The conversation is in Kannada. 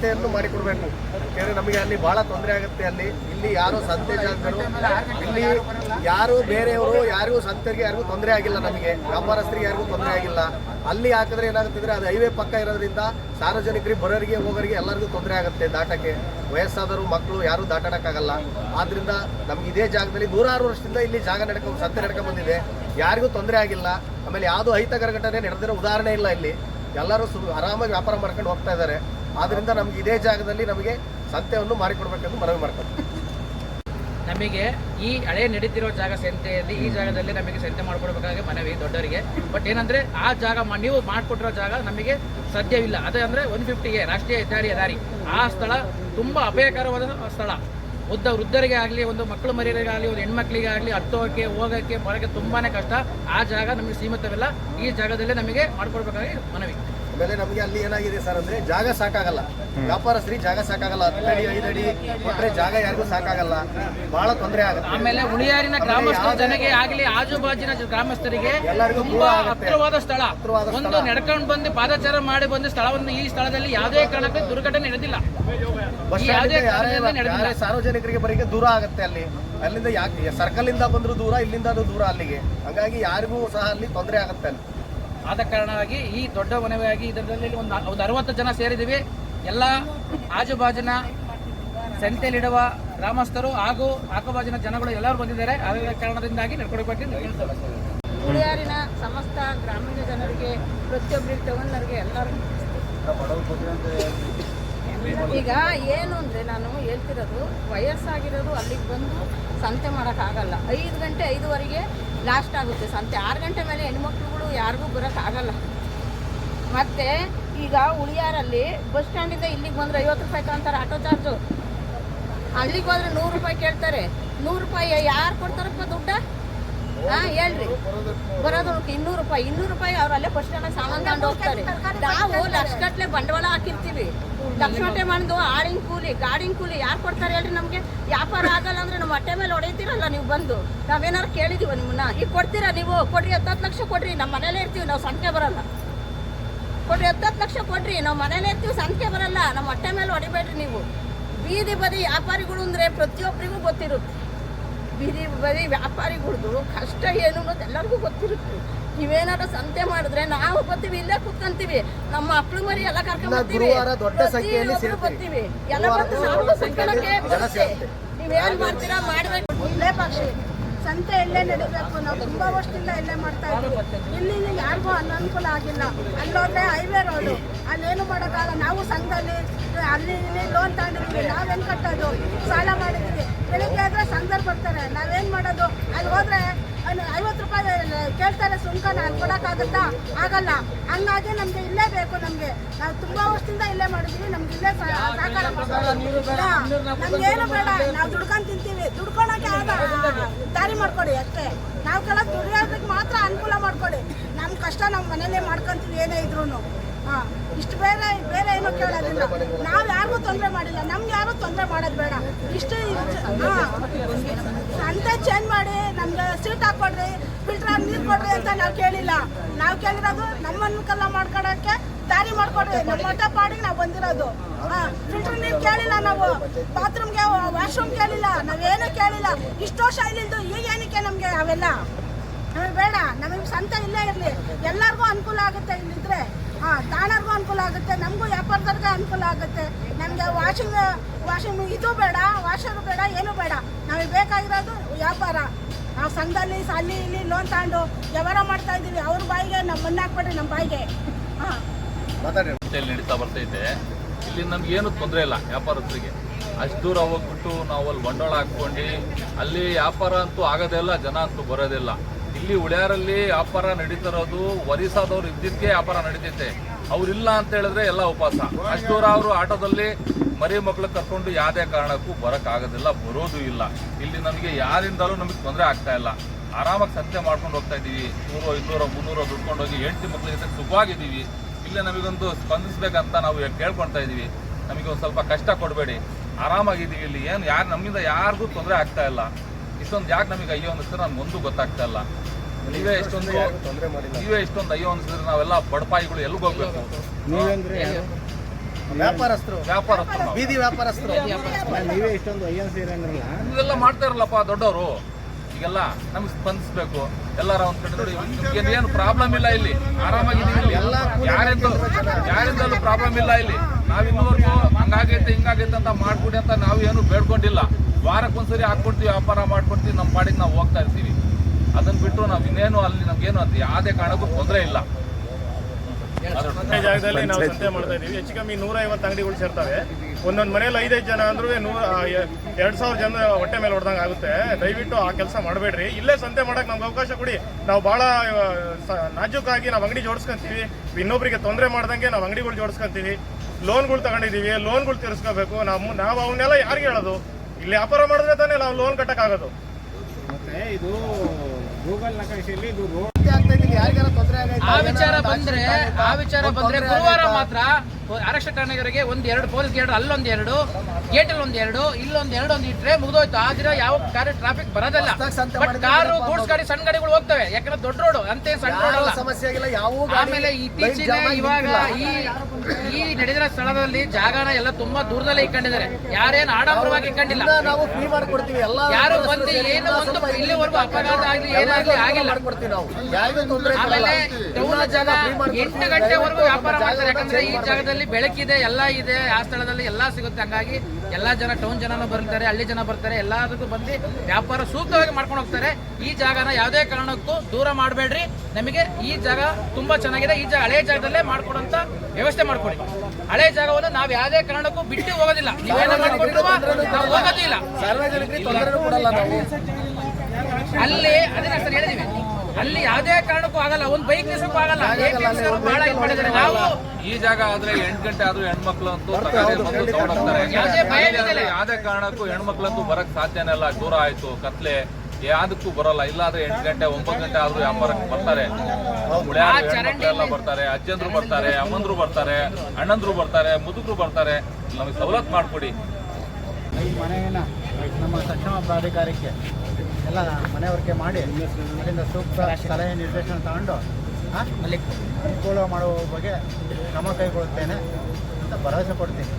ಸಂತೆಯನ್ನು ಮಾಡಿಕೊಡ್ಬೇಕು. ಯಾಕಂದ್ರೆ ನಮಗೆ ಅಲ್ಲಿ ಬಹಳ ತೊಂದರೆ ಆಗುತ್ತೆ ಅಲ್ಲಿ. ಇಲ್ಲಿ ಯಾರು ಸಂತೆ ಜಾಗಗಳು ಇಲ್ಲಿ ಯಾರು ಬೇರೆಯವರು ಯಾರಿಗೂ ಸಂತೆಗೆ ಯಾರಿಗೂ ತೊಂದರೆ ಆಗಿಲ್ಲ ನಮಗೆ. ವ್ಯಾಪಾರಸ್ಥರಿಗೆ ಯಾರಿಗೂ ತೊಂದರೆ ಆಗಿಲ್ಲ. ಅಲ್ಲಿ ಹಾಕಿದ್ರೆ ಏನಾಗುತ್ತೆ ಅಂದ್ರೆ ಅದು ಹೈವೇ ಪಕ್ಕ ಇರೋದ್ರಿಂದ ಸಾರ್ವಜನಿಕರಿಗೆ, ಬರೋರಿಗೆ, ಹೋಗೋರಿಗೆ ಎಲ್ಲರಿಗೂ ತೊಂದರೆ ಆಗುತ್ತೆ ದಾಟಕ್ಕೆ. ವಯಸ್ಸಾದವರು, ಮಕ್ಕಳು ಯಾರು ದಾಟಾಡಕ್ಕಾಗಲ್ಲ ಆದ್ರಿಂದ ನಮ್ಗೆ ಇದೇ ಜಾಗದಲ್ಲಿ ನೂರಾರು ವರ್ಷದಿಂದ ಇಲ್ಲಿ ಜಾಗ ನಡ್ಕೊ, ಸಂತೆ ನಡ್ಕೊಂಡ್ ಬಂದಿದೆ. ಯಾರಿಗೂ ತೊಂದರೆ ಆಗಿಲ್ಲ. ಆಮೇಲೆ ಯಾವುದು ಅಹಿತಕರ ಘಟನೆ ನಡೆದಿರೋ ಉದಾಹರಣೆ ಇಲ್ಲ ಇಲ್ಲಿ. ಎಲ್ಲರೂ ಸು, ಆರಾಮಾಗಿ ವ್ಯಾಪಾರ ಮಾಡ್ಕೊಂಡು ಹೋಗ್ತಾ ಇದ್ದಾರೆ. ಆದ್ರಿಂದ ನಮ್ಗೆ ಇದೇ ಜಾಗದಲ್ಲಿ ನಮಗೆ ಸಂತೆಯನ್ನು ಮಾಡಿಕೊಡ್ಬೇಕೆಂದು ಮನವಿ ಮಾಡ್ಕೊಂಡು ನಮಗೆ ಈ ಹಳೆ ನಡೀತಿರೋ ಜಾಗ ಸಂತೆಯಲ್ಲಿ ಈ ಜಾಗದಲ್ಲಿ ನಮಗೆ ಸಂತೆ ಮಾಡ್ಕೊಡ್ಬೇಕಾಗಿ ಮನವಿ ದೊಡ್ಡವರಿಗೆ. ಬಟ್ ಏನಂದ್ರೆ ಆ ಜಾಗ ನೀವು ಮಾಡ್ಕೊಟ್ಟಿರೋ ಜಾಗ ನಮಗೆ ಸಾಧ್ಯವಿಲ್ಲ. ಅದೇ ಅಂದ್ರೆ ಒನ್ ಫಿಫ್ಟಿಗೆ ರಾಷ್ಟ್ರೀಯ ಹೆದ್ದಾರಿಯ ದಾರಿ ಆ ಸ್ಥಳ ತುಂಬಾ ಅಪಾಯಕರವಾದ ಸ್ಥಳ. ಉದ್ದ ವೃದ್ಧರಿಗೆ ಆಗಲಿ, ಒಂದು ಮಕ್ಕಳು ಮರಿಯರಿಗೆ ಆಗಲಿ ಒಂದು ಹೆಣ್ಮಕ್ಳಿಗೆ ಆಗಲಿ ಹತ್ತೋಕೆ, ಹೋಗೋಕ್ಕೆ, ಬರೋಕ್ಕೆ ತುಂಬಾನೇ ಕಷ್ಟ. ಆ ಜಾಗ ನಮಗೆ ಸೀಮಿತವಿಲ್ಲ. ಈ ಜಾಗದಲ್ಲೇ ನಮಗೆ ಮಾಡ್ಕೊಡ್ಬೇಕಾಗಿ ಮನವಿ. ಆಮೇಲೆ ನಮಗೆ ಅಲ್ಲಿ ಏನಾಗಿದೆ ಸರ್ ಅಂದ್ರೆ ಜಾಗ ಸಾಕಾಗಲ್ಲ. ವ್ಯಾಪಾರಸ್ಥರಿ ಜಾಗ ಸಾಕಾಗಲ್ಲ. ಹತ್ತು ಅಡಿ ಐದು ಅಡಿ ಕೊಟ್ರೆ ಜಾಗ ಯಾರಿಗೂ ಸಾಕಾಗಲ್ಲ. ಬಹಳ ತೊಂದರೆ ಆಗುತ್ತೆ. ಆಮೇಲೆ ಹುಳಿಯಾರಿನ ಗ್ರಾಮಸ್ಥರ ಜನಗೆ ಆಗಲಿ ಆಜುಬಾಜಿನ ಗ್ರಾಮಸ್ಥರಿಗೆ ಎಲ್ಲರಿಗೂ ತುಂಬಾ. ಹತ್ತಿರವಾದ ಸ್ಥಳ. ಒಂದು ನಡ್ಕೊಂಡು ಬಂದು ಪಾದಚಾರ ಮಾಡಿ ಬಂದು ಸ್ಥಳವನ್ನು ಈ ಸ್ಥಳದಲ್ಲಿ ಯಾವುದೇ ಕಾರಣಕ್ಕೂ ದುರ್ಘಟನೆ ನಡೆದಿಲ್ಲ. ಸಾರ್ವಜನಿಕರಿಗೆ ಬರೀ ದೂರ ಆಗುತ್ತೆ ಅಲ್ಲಿ. ಅಲ್ಲಿಂದ ಯಾಕೆ? ಸರ್ಕಲ್ ಇಂದ ಬಂದ್ರು ದೂರ ಇಲ್ಲಿಂದ ದೂರ ಅಲ್ಲಿಗೆ. ಹಾಗಾಗಿ ಯಾರಿಗೂ ಸಹ ಅಲ್ಲಿ ತೊಂದರೆ ಆಗುತ್ತೆ ಅಲ್ಲಿ. ಆದ ಕಾರಣವಾಗಿ ಈ ದೊಡ್ಡ ಮನವಿಯಾಗಿ ಇದರಲ್ಲಿ ಒಂದು ಒಂದು ಅರವತ್ತು ಜನ ಸೇರಿದ್ದೀವಿ. ಎಲ್ಲ ಆಜುಬಾಜಿನ ಸಂತೆಯಲ್ಲಿಡುವ ಗ್ರಾಮಸ್ಥರು ಹಾಗೂ ಆಕುಬಾಜಿನ ಜನಗಳು ಎಲ್ಲರೂ ಬಂದಿದ್ದಾರೆ. ಆದ ಕಾರಣದಿಂದಾಗಿ ನಡ್ಕೊಡ್ಬೇಕೆಂದು ಹೇಳ್ತಾರೆ ಹುಳಿಯಾರಿನ ಸಮಸ್ತ ಗ್ರಾಮೀಣ ಜನರಿಗೆ, ಪ್ರತಿಯೊಬ್ಬರಿಗೆ ತಗೊಂಡರಿಗೆ ಎಲ್ಲರೂ ಈಗ ಏನು ಅಂದರೆ ನಾನು ಹೇಳ್ತಿರೋದು, ವಯಸ್ಸಾಗಿರೋದು ಅಲ್ಲಿಗೆ ಬಂದು ಸಂತೆ ಮಾಡೋಕ್ಕಾಗಲ್ಲ. ಐದು ಗಂಟೆ ಐದುವರೆಗೆ ಲಾಸ್ಟ್ ಆಗುತ್ತೆ. ಸಂತೆ ಆರು ಗಂಟೆ ಮೇಲೆ ಹೆಣ್ಮಕ್ಳುಗಳು ಯಾರಿಗೂ ಬರೋಕ್ಕಾಗಲ್ಲ ಮತ್ತು ಈಗ ಉಳಿಯಾರಲ್ಲಿ ಬಸ್ ಸ್ಟ್ಯಾಂಡಿಂದ ಇಲ್ಲಿಗೆ ಬಂದರೆ ಐವತ್ತು ರೂಪಾಯಿ ತಗೊಂತಾರೆ ಆಟೋ ಚಾರ್ಜು. ಅಲ್ಲಿಗೆ ಹೋದ್ರೆ ನೂರು ರೂಪಾಯಿ ಕೇಳ್ತಾರೆ. ನೂರು ರೂಪಾಯಿ ಯಾರು ಕೊಡ್ತಾರಪ್ಪ ದುಡ್ಡ? ಹಾಂ, ಹೇಳ್ರಿ. ಬರೋದು ಇನ್ನೂರು ರೂಪಾಯಿ ಇನ್ನೂರು ರೂಪಾಯಿ ಅವ್ರು ಅಲ್ಲೇ ಬಸ್ ಸ್ಟ್ಯಾಂಡ್ ಸಾಮಾನು ತಗೊಂಡು ಹೋಗ್ತಾರೆ. ನಾವು ಲಕ್ಷಗಟ್ಟಲೆ ಬಂಡವಾಳ ಹಾಕಿರ್ತೀವಿ. ಲಕ್ಷಗಟ್ಟೆ ಮಾಡಿದ್ದು ಆಳಿನ ಕೂಲಿ, ಗಾಡಿನ ಕೂಲಿ ಯಾರು ಕೊಡ್ತಾರೆ ಹೇಳ್ರಿ ನಮಗೆ? ವ್ಯಾಪಾರ ಆಗಲ್ಲ ಅಂದ್ರೆ ನಮ್ಮ ಹೊಟ್ಟೆ ಮೇಲೆ ಹೊಡೆಯುತ್ತೀರಲ್ಲ ನೀವು ಬಂದು. ನಾವೇನಾರು ಕೇಳಿದೀವ ನಿಮ್ಮನ್ನ, ಈಗ ಕೊಡ್ತೀರಾ ನೀವು? ಕೊಡ್ರಿ, ಹತ್ತತ್ತು ಲಕ್ಷ ಕೊಡ್ರಿ ನಮ್ಮ ಮನೇಲೇ ಇರ್ತೀವಿ, ನಾವು ಸಂಖ್ಯೆ ಬರಲ್ಲ. ಕೊಡ್ರಿ, ಹತ್ತತ್ತು ಲಕ್ಷ ಕೊಡ್ರಿ, ನಾವು ಮನೇಲೇ ಇರ್ತೀವಿ, ಸಂಖ್ಯೆ ಬರಲ್ಲ. ನಮ್ಮ ಹೊಟ್ಟೆ ಮೇಲೆ ಹೊಡಿಬೇಡ್ರಿ ನೀವು. ಬೀದಿ ಬದಿ ವ್ಯಾಪಾರಿಗಳು ಅಂದ್ರೆ ಪ್ರತಿಯೊಬ್ಬರಿಗೂ ಗೊತ್ತಿರುತ್ತೆ. ಬೀದಿ ಬರೀ ವ್ಯಾಪಾರಿಗಳ್ದು ಕಷ್ಟ ಏನು ಅನ್ನೋದು ಎಲ್ಲರಿಗೂ ಗೊತ್ತಿರುತ್ತೆ. ನೀವೇನಾದ್ರು ಸಂತೆ ಮಾಡಿದ್ರೆ ನಾವು ಬರ್ತೀವಿ ಇಲ್ಲೇ ಕುತ್ಕೊಂತೀವಿ. ನಮ್ಮ ಮಕ್ಳು ಮರಿ ಎಲ್ಲ ಕರ್ಕೊಂಡು ಬರ್ತೀವಿ. ಪ್ರತಿಯೊಬ್ರು ಬರ್ತೀವಿ. ಎಲ್ಲ ಬಂದು ದೊಡ್ಡ ಸಂಕಟಕ್ಕೆ ಬರುತ್ತೆ. ನೀವೇನ್ ಮಾಡ್ತೀರಾ? ಮಾಡ್ಬೇಕು. ಇಲ್ಲೇ ಪಕ್ಷಿ. ಸಂತೆ ಇಲ್ಲೇ ನಡಿಬೇಕು ನಾವು ತುಂಬಾ ವರ್ಷದಿಂದ ಇಲ್ಲೇ ಮಾಡ್ತಾ ಇದ್ದೀವಿ. ಇಲ್ಲಿ ಯಾರಿಗೂ ಅನನುಕೂಲ ಆಗಿಲ್ಲ. ಅಲ್ಲೋದ್ರೆ ಹೈವೇ ರೋಡು ಅಲ್ಲೇನು ಮಾಡೋಕ್ಕಾಗಲ್ಲ. ನಾವು ಸಂಘದಲ್ಲಿ ಅಲ್ಲಿ ಇಲ್ಲಿ ಲೋನ್ ತಗೊಂಡಿದ್ದೀವಿ. ನಾವೇನು ಕಟ್ಟೋದು? ಸಾಲ ಮಾಡಿದ್ದೀವಿ ಸಂಘದಲ್ಲಿ ಬರ್ತಾರೆ ನಾವೇನು ಮಾಡೋದು? ಅಲ್ಲಿ ಹೋದ್ರೆ ಅಲ್ಲಿ ಐವತ್ತು ರೂಪಾಯಿ ಕೇಳ್ತಾರೆ ಸುಂಕ ನಾನು ಕೊಡೋಕ್ಕಾಗುತ್ತಾ? ಆಗಲ್ಲ. ಹಂಗಾಗಿ ನಮಗೆ ಇಲ್ಲೇ ಬೇಕು ನಮಗೆ. ನಾವು ತುಂಬಾ ವರ್ಷದಿಂದ ಇಲ್ಲೇ ಮಾಡಿದ್ವಿ ನಮ್ಗೆ ಇಲ್ಲೇ ಸಹ- ಸಹಕಾರ ನಮ್ಗೇನು ಬೇಡ ನಾವು ದುಡ್ಕೊಂಡು ತಿಂತೀವಿ. ದುಡ್ಕೊಳಕ್ಕೆ ಆಗ ದಾರಿ ಮಾಡ್ಕೊಡಿ ಅಷ್ಟೇ. ನಾವು ಕೆಲ ದುಡಿಯೋದಕ್ಕೆ ಮಾತ್ರ ಅನುಕೂಲ ಮಾಡ್ಕೊಡಿ. ನಮ್ಮ ಕಷ್ಟ ನಾವು ಮನೇಲೇ ಮಾಡ್ಕೊಂತೀವಿ ಏನೇ ಇದ್ರು ಇಷ್ಟು ಬೇರೆ ಬೇರೆ ಏನೂ ಕೇಳೋದಿಲ್ಲ. ನಾವು ಯಾರಿಗೂ ತೊಂದರೆ ಮಾಡಿಲ್ಲ. ನಮ್ಗೆ ಯಾರು ತೊಂದರೆ ಮಾಡೋದು ಬೇಡ. ಇಷ್ಟು ಸಂತೆ ಚೇಂಜ್ ಮಾಡಿ, ನಮ್ಗೆ ಸೀಟ್ ಹಾಕೊಡ್ರಿ ಫಿಲ್ಟರ್ ನೀರು ಕೊಡ್ರಿ ಅಂತ ನಾವು ಕೇಳಿಲ್ಲ. ನಾವು ಕೇಳಿರೋದು ನಮ್ಮ ಅನುಕೂಲ ಮಾಡ್ಕೊಳಕ್ಕೆ, ದಾರಿ ಮಾಡ್ಕೊಡ್ರಿ. ನಮ್ಮ ಮಠ ಪಾಡಿಗೆ ನಾವು ಬಂದಿರೋದು. ಫಿಲ್ಟರ್ ನೀರು ಕೇಳಿಲ್ಲ ನಾವು. ಬಾತ್ರೂಮ್ಗೆ ವಾಶ್ರೂಮ್ ಕೇಳಿಲ್ಲ. ನಾವೇನು ಕೇಳಿಲ್ಲ. ಇಷ್ಟು ವರ್ಷ ಇಲ್ಲಿದ್ದು, ಈಗ ಏನಕ್ಕೆ ನಮಗೆ ಅವೆಲ್ಲ? ನಮಗೆ ಬೇಡ. ನಮಗೆ ಸಂತೆ ಇಲ್ಲೇ ಇರಲಿ. ಎಲ್ಲರಿಗೂ ಅನುಕೂಲ ಆಗುತ್ತೆ ಇಲ್ಲಿದ್ರೆ. ಹಾಂ ತಾಣರ್ಗೂ ಅನುಕೂಲ ಆಗುತ್ತೆ ನಮಗೂ ವ್ಯಾಪಾರದವ್ರಿಗೆ ಅನುಕೂಲ ಆಗುತ್ತೆ. ನಮಗೆ ವಾಷಿಂಗ್ ವಾಷಿಂಗ್ ಇದು ಬೇಡ ವಾಷರು ಬೇಡ ಏನು ಬೇಡ. ನಮಗೆ ಬೇಕಾಗಿರೋದು ವ್ಯಾಪಾರ. ನಾವು ಸಂಘದಲ್ಲಿ ಅಲ್ಲಿ ಇಲ್ಲಿ ಲೋನ್ ತಗೊಂಡು ವ್ಯವಹಾರ ಮಾಡ್ತಾ ಇದ್ದೀವಿ. ಅವ್ರ ಬಾಯಿಗೆ ನಮ್ಮ ಮಣ್ಣು ಹಾಕ್ಬೇಡ್ರಿ ನಮ್ಮ ಬಾಯಿಗೆ. ಹಾಂ. ನಡೀತಾ ಬರ್ತೈತೆ ಇಲ್ಲಿ ನಮ್ಗೆ ಏನು ತೊಂದರೆ ಇಲ್ಲ ವ್ಯಾಪಾರಸ್ಥರಿಗೆ. ಅಷ್ಟು ದೂರ ಹೋಗ್ಬಿಟ್ಟು ನಾವು ಅಲ್ಲಿ ಬಂಡವಾಳ ಹಾಕ್ಕೊಂಡು ಅಲ್ಲಿ ವ್ಯಾಪಾರ ಅಂತೂ ಆಗೋದೇ ಇಲ್ಲ ಜನ ಅಂತೂ ಬರೋದಿಲ್ಲ ಇಲ್ಲಿ ಉಳಿಯಾರಲ್ಲಿ ವ್ಯಾಪಾರ ನಡೀತಿರೋದು ಒರಿಸಾದವ್ರು ಇದ್ದಿದ್ದಕ್ಕೆ ವ್ಯಾಪಾರ ನಡೀತೈತೆ. ಅವ್ರಿಲ್ಲ ಅಂತ ಹೇಳಿದ್ರೆ ಎಲ್ಲ ಉಪವಾಸ. ಅಷ್ಟು ದೂರ ಅವರು ಆಟೋದಲ್ಲಿ ಮರಿ ಮಕ್ಕಳು ಕರ್ಕೊಂಡು ಯಾವುದೇ ಕಾರಣಕ್ಕೂ ಬರೋಕ್ಕಾಗೋದಿಲ್ಲ, ಬರೋದು ಇಲ್ಲ. ಇಲ್ಲಿ ನಮಗೆ ಯಾರಿಂದಲೂ ನಮಗೆ ತೊಂದರೆ ಆಗ್ತಾ ಇಲ್ಲ. ಆರಾಮಾಗಿ ಸಂತೆ ಮಾಡ್ಕೊಂಡು ಹೋಗ್ತಾ ಇದ್ದೀವಿ. ನೂರು, ಇನ್ನೂರು, ಮುನ್ನೂರು ದುಡ್ಕೊಂಡು ಹೋಗಿ ಹೆಂಡತಿ ಮಕ್ಕಳ ಜೊತೆ ಸುಖವಾಗಿದ್ದೀವಿ. ಇಲ್ಲೇ ನಮಗೊಂದು ಸ್ಪಂದಿಸ್ಬೇಕಂತ ನಾವು ಕೇಳ್ಕೊಳ್ತಾ ಇದ್ದೀವಿ. ನಮಗೆ ಒಂದು ಸ್ವಲ್ಪ ಕಷ್ಟ ಕೊಡಬೇಡಿ. ಆರಾಮಾಗಿದ್ದೀವಿ ಇಲ್ಲಿ. ಏನು ಯಾರು ನಮ್ಮಿಂದ ಯಾರಿಗೂ ತೊಂದರೆ ಆಗ್ತಾ ಇಲ್ಲ. ಇಷ್ಟೊಂದು ಯಾಕೆ ನಮಗೆ ಅಯ್ಯೋ ಅನ್ನಿಸ್ತಾರೆ ನಮ್ಗೆ ಒಂದು ಗೊತ್ತಾಗ್ತಾ ಇಲ್ಲ. ನೀವೇ ಇಷ್ಟೊಂದು ನೀವೇ ಇಷ್ಟೊಂದು ಅಯ್ಯೋ ಅನ್ಸಿದ್ರೆ ನಾವೆಲ್ಲ ಬಡಪಾಯಿಗಳು ಎಲ್ಲಿಗೆ ಹೋಗ್ಬೇಕು? ವ್ಯಾಪಾರಸ್ಥರು. ವ್ಯಾಪಾರಸ್ಥರು ಬೀದಿ ವ್ಯಾಪಾರಸ್ಥರು. ನೀವೇ ಇಷ್ಟೊಂದು ಅಯ್ಯೋ ಸಿ ಮಾಡ್ತಾ ಇರಲ್ಲಪ್ಪ ದೊಡ್ಡವರು. ಈಗೆಲ್ಲ ನಮ್ಗೆ ಸ್ಪಂದಿಸ್ಬೇಕು. ಎಲ್ಲರ ಒಂದ್ ಕಡೆ ನೋಡಿ ಏನು ಪ್ರಾಬ್ಲಮ್ ಇಲ್ಲ ಇಲ್ಲಿ. ಆರಾಮಾಗಿದ್ದೀವಿ ಇಲ್ಲಿ. ಯಾರಿಂದಲೂ ಯಾರಿಂದಲೂ ಪ್ರಾಬ್ಲಮ್ ಇಲ್ಲ ಇಲ್ಲಿ. ನಾವ್ ಹಂಗಾಗೈತೆ, ಹಿಂಗಾಗೈತೆ ಅಂತ ಮಾಡ್ಬಿಡಿ ಅಂತ ನಾವು ಏನು ಬೇಡ್ಕೊಂಡಿಲ್ಲ. ವಾರಕ್ಕೊಂದ್ಸರಿ ಹಾಕ್ಕೊಡ್ತೀವಿ, ವ್ಯಾಪಾರ ಮಾಡ್ಕೊಡ್ತೀವಿ, ನಮ್ಮ ಪಾಡಿಗೆ ನಾವು ಹೋಗ್ತಾ ಇರ್ತೀವಿ. ಅದನ್ನ ಬಿಟ್ಟು ನಾವು ಇನ್ನೇನು ಅಲ್ಲಿ ನಮ್ಗೇನು ಅಂತ ಯಾವುದೇ ಕಾರಣಕ್ಕೂ ತೊಂದರೆ ಇಲ್ಲ. ಜಾಗದಲ್ಲಿ ನಾವು ಸಂತೆ ಮಾಡ್ತಾ ಇದೀವಿ ಹೆಚ್ಚು ಕಮ್ಮಿ ನೂರ ಐವತ್ತು ಅಂಗಡಿಗಳು ಸೇರ್ತವೆ. ಒಂದೊಂದು ಮನೇಲಿ ಐದೈದು ಜನ ಅಂದ್ರೂ ನೂರ ಎರಡು ಸಾವಿರ ಜನ ಹೊಟ್ಟೆ ಮೇಲೆ ಹೊಡೆದಂಗೆ ಆಗುತ್ತೆ. ದಯವಿಟ್ಟು ಆ ಕೆಲಸ ಮಾಡಬೇಡ್ರಿ. ಇಲ್ಲೇ ಸಂತೆ ಮಾಡೋಕೆ ನಮ್ಗೆ ಅವಕಾಶ ಕೊಡಿ. ನಾವು ಭಾಳ ನಾಜೂಕಾಗಿ ನಾವು ಅಂಗಡಿ ಜೋಡಿಸ್ಕೊಂತೀವಿ. ಇನ್ನೊಬ್ಬರಿಗೆ ತೊಂದರೆ ಮಾಡ್ದಂಗೆ ನಾವು ಅಂಗಡಿಗಳು ಜೋಡಿಸ್ಕೊಂತೀವಿ. ಲೋನ್ಗಳು ತಗೊಂಡಿದ್ದೀವಿ ಲೋನ್ಗಳು ತೀರಿಸ್ಕೋಬೇಕು. ನಾವು ನಾವು ಅವನ್ನೆಲ್ಲ ಯಾರಿಗೆ ಹೇಳೋದು? ಇಲ್ಲಿ ವ್ಯಾಪಾರ ಮಾಡಿದ್ರೆ ತಾನೇ ನಾವು ಲೋನ್ ಕಟ್ಟಕ್ಕಾಗೋದು. ಮತ್ತೆ ಇದು ಗೂಗಲ್ ನಕಾಶೆಯಲ್ಲಿ ಇದು ರೋಡ್ ಆಗ್ತಾ ಇದೆ ಯಾರಿಗಾರ ತೊಂದರೆ ಆಗೈತೆ? ಆ ವಿಚಾರ ಬಂದ್ರೆ ಆ ವಿಚಾರ ಬಂದ್ರೆ ಗುರುವಾರ ಮಾತ್ರ ಆರಕ್ಷಕ ಠಾಣೆಯವರಿಗೆ ಒಂದ್ ಎರಡು ಪೊಲೀಸ್ ಗೇಟ್ ಅಲ್ಲೊಂದ್ ಎರಡು ಗೇಟ್ ಅಲ್ಲಿ ಒಂದ್ ಎರಡು ಇಲ್ಲೊಂದ್ ಎರಡು ಒಂದ್ ಇಟ್ರೆ ಮುಗಿದೋಯ್ತು. ಆ ದಿನ ಯಾವ ಕಾರ್ ಟ್ರಾಫಿಕ್ ಬರೋದಿಲ್ಲ. But car. ಗೂಡ್ಸ್ ಗಾಡಿ ಸಣ್ಣ ಗಾಡಿಗಳು ಹೋಗ್ತವೆ. ಯಾಕಂದ್ರೆ ದೊಡ್ಡ ರೋಡ್ ಅಂತೇ ಸಣ್ಣ ರೋಡ್ ಅಲ್ಲ ಸಮಸ್ಯೆ ಆಗಿಲ್ಲ ಯಾವ ಆಮೇಲೆ ಇತ್ತೀಚಿನ ಇವಾಗ ಈ ಈ ನಡೆದಿರೋ ಸ್ಥಳದಲ್ಲಿ ಜಾಗನ ಎಲ್ಲ ತುಂಬಾ ದೂರದಲ್ಲೇ ಇಟ್ಕೊಂಡಿದ್ದಾರೆ. ಯಾರೇನು ಆಡಂಬರವಾಗಿ ಇಟ್ಕೊಂಡಿಲ್ಲ. ನಾವು ಫ್ರೀ ಮಾಡ್ಕೊಡ್ತೀವಿ. ಎಲ್ಲ ಯಾರು ಬಂದು ಏನು ಒಂದು ಇಲ್ಲಿವರೆಗೂ ಅಪಘಾತ ಆಗ್ಲಿ ಏನಾಗಲಿ ಆಗಿಲ್ಲ. ಮಾಡ್ಕೊಡ್ತೀವಿ ನಾವು. ಆಮೇಲೆ ಟೌನ್ ಜನ. ಎಂಟು ಗಂಟೆವರೆಗೂ ವ್ಯಾಪಾರ ಮಾಡ್ತಾರೆ. ಯಾಕಂದ್ರೆ ಈ ಜಾಗದಲ್ಲಿ ಬೆಳಕಿದೆ ಎಲ್ಲ ಇದೆ ಆ ಸ್ಥಳದಲ್ಲಿ ಎಲ್ಲ ಸಿಗುತ್ತೆ. ಹಂಗಾಗಿ ಎಲ್ಲಾ ಜನ ಟೌನ್ ಜನನು ಬರ್ತಾರೆ ಹಳ್ಳಿ ಜನ ಬರ್ತಾರೆ ಎಲ್ಲದಕ್ಕೂ ಬಂದು ವ್ಯಾಪಾರ ಸೂಕ್ತವಾಗಿ ಮಾಡ್ಕೊಂಡು ಹೋಗ್ತಾರೆ. ಈ ಜಾಗನ ಯಾವುದೇ ಕಾರಣಕ್ಕೂ ದೂರ ಮಾಡಬೇಡ್ರಿ. ನಮಗೆ ಈ ಜಾಗ ತುಂಬಾ ಚೆನ್ನಾಗಿದೆ. ಈ ಜಾಗ ಹಳೆ ಜಾಗದಲ್ಲೇ ಮಾಡ್ಕೊಡಂತ ವ್ಯವಸ್ಥೆ ಮಾಡ್ಕೊಡಿ. ಹಳೆ ಜಾಗವನ್ನು ನಾವು ಯಾವುದೇ ಕಾರಣಕ್ಕೂ ಬಿಟ್ಟು ಹೋಗೋದಿಲ್ಲ. ನೀವೇನ ಮಾಡ್ಕೊಟ್ರು ನಾವು ಹೋಗೋದಿಲ್ಲ. ನಾವು ಅಲ್ಲಿ ಅದನ್ನ ಸರ್ ಹೇಳಿದೀವಿ ಅಲ್ಲಿ ಯಾವುದೇ ಕಾರಣಕ್ಕೂ ಆಗಲ್ಲ ಒಂದು ಬೈಕ್ ನಿಲ್ಸಕ್ಕೂ ಆಗಲ್ಲ. APMC ಅವರು ಬಹಳ ಇದು ಮಾಡಿದ್ದಾರೆ. ನಾವು ಈ ಜಾಗ ಆದ್ರೆ ಎಂಟು ಗಂಟೆ ಆದ್ರೂ ಹೆಣ್ಮಕ್ಳು ಅಂತೂ ಯಾವ್ದೇ ಆದ್ರೆ ಕಾರಣಕ್ಕೂ ಹೆಣ್ಮಕ್ಳಂತೂ ಬರಕ್ ಸಾಧ್ಯನೇ ಇಲ್ಲ. ದೂರ ಆಯ್ತು ಕತ್ಲೆ. ಯಾವ್ದಕ್ಕೂ ಬರಲ್ಲ. ಇಲ್ಲಾದ್ರೆ ಎಂಟು ಗಂಟೆ ಒಂಬತ್ತು ಗಂಟೆ ಆದ್ರೂ ವ್ಯಾಪಾರಕ್ಕೆ ಬರ್ತಾರೆ. ಎಲ್ಲ ಹೆಣ್ಮಕ್ಳೆಲ್ಲ ಬರ್ತಾರೆ. ಅಜ್ಜಂದ್ರು ಬರ್ತಾರೆ ಅಮ್ಮಂದ್ರು ಬರ್ತಾರೆ ಅಣ್ಣಂದ್ರು ಬರ್ತಾರೆ ಮುದುಕರು ಬರ್ತಾರೆ. ನಮಗೆ ಸವಲತ್ತು ಮಾಡ್ಕೊಡಿ. ಈ ಮನೆಯನ್ನ ನಮ್ಮ ಸಕ್ಷಮ ಪ್ರಾಧಿಕಾರಕ್ಕೆ ಎಲ್ಲ ಮನೆಯವರಿಕೆ ಮಾಡಿ ಅದರಿಂದ ಸೂಕ್ತ ಸಲಹೆ ನಿರ್ದೇಶನ ತಗೊಂಡು ಅಲ್ಲಿ ಅನುಕೂಲ ಮಾಡುವ ಬಗ್ಗೆ ಕ್ರಮ ಕೈಗೊಳ್ಳುತ್ತೇನೆ ಅಂತ ಭರವಸೆ ಕೊಡ್ತೀನಿ.